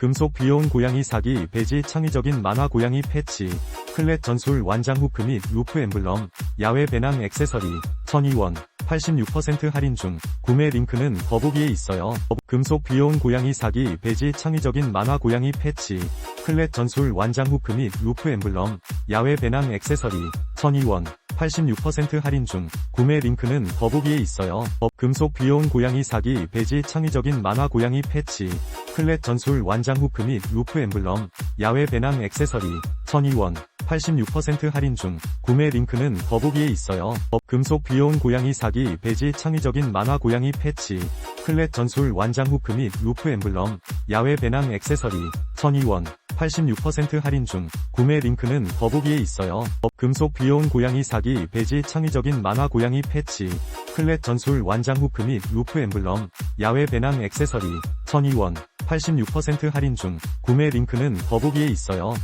금속 귀여운 고양이 사기 배지 창의적인 만화 고양이 패치 클렛 전술 완장 후크 및 루프 엠블럼 야외 배낭 액세서리 1200원 86% 할인 중 구매 링크는 더보기에 있어요. 금속 귀여운 고양이 사기 배지 창의적인 만화 고양이 패치 클렛 전술 완장 후크 및 루프 엠블럼 야외 배낭 액세서리 1200원 86% 할인 중 구매 링크는 더보기에 있어요. 금속 귀여운 고양이 사기 배지 창의적인 만화 고양이 패치 클렛 전술 완장 후크 및 루프 엠블럼 야외 배낭 액세서리 1200원 86% 할인 중 구매 링크는 더보기에 있어요. 금속 귀여운 고양이 사기 배지 창의적인 만화 고양이 패치 클렛 전술 완장 후크 및 루프 엠블럼 야외 배낭 액세서리 1200원 86% 할인 중 구매 링크는 더보기에 있어요. 금속 귀여운 고양이 사기 배지 창의적인 만화 고양이 패치 클렛 전술 완장 후크 및 루프 엠블럼 야외 배낭 액세서리 1200원 86% 할인 중 구매 링크는 더보기에 있어요.